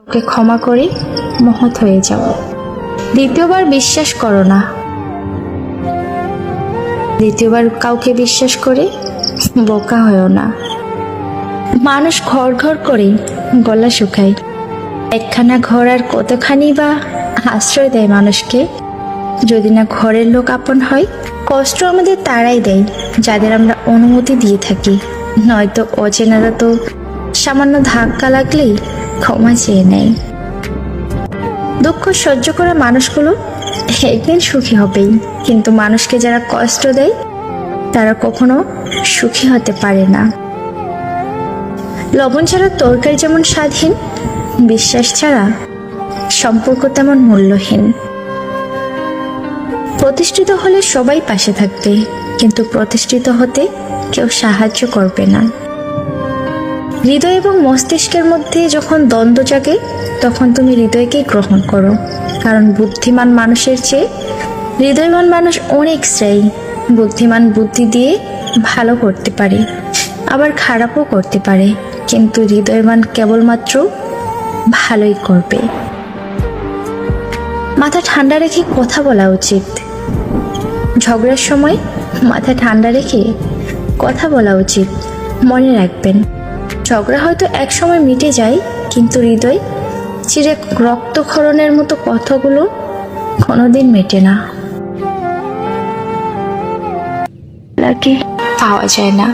ওকে ক্ষমা করে, মহৎ হয়ে যাও দ্বিতীয়বার বিশ্বাস করো না। দ্বিতীয়বার কাউকে বিশ্বাস করে, বোকা হয়েও না। মানুষ ঘর ঘর করে গলা শুকায়। একখানা ঘর আর কতখানি বা আশ্রয় দেয় মানুষকে? যদি না ঘরের লোক আপন হয়, কষ্ট আমাদের তারাই দেয়, যাদের আমরা অনুমতি দিয়ে থাকি। নয়তো অচেনারা তো সামান্য ধাক্কা লাগলেই ক্ষমা চেয়ে নেয়। দুঃখ সহ্য করা মানুষগুলো একদিন সুখী হবেই। কিন্তু মানুষকে যারা কষ্ট দেয়, তারা কখনো সুখী হতে পারে না। লবণ ছাড়া তরকারি যেমন স্বাধীন, বিশ্বাস ছাড়া সম্পর্ক তেমন মূল্যহীন। প্রতিষ্ঠিত হলে সবাই পাশে থাকবে, কিন্তু প্রতিষ্ঠিত হতে কেউ সাহায্য করবে না। হৃদয় এবং মস্তিষ্কের মধ্যে যখন দ্বন্দ্ব জাগে, তখন তুমি হৃদয়কেই গ্রহণ করো। কারণ বুদ্ধিমান মানুষের চেয়ে হৃদয়বান মানুষ অনেক শ্রেয়। বুদ্ধিমান বুদ্ধি দিয়ে ভালো করতে পারে, আবার খারাপও করতে পারে। কিন্তু হৃদয়বান কেবলমাত্র ভালোই করবে। মাথা ঠান্ডা রেখে কথা বলা উচিত। ঝগড়ার সময় মাথা ঠান্ডা রেখে কথা বলা উচিত। মনে রাখবেন ঝগড়া হয়তো একসময় মিটে যায় কিন্তু হৃদয় চিরে রক্তক্ষরণের মতো কথাগুলো কোনোদিন মেটে না। পাওয়া যায় না।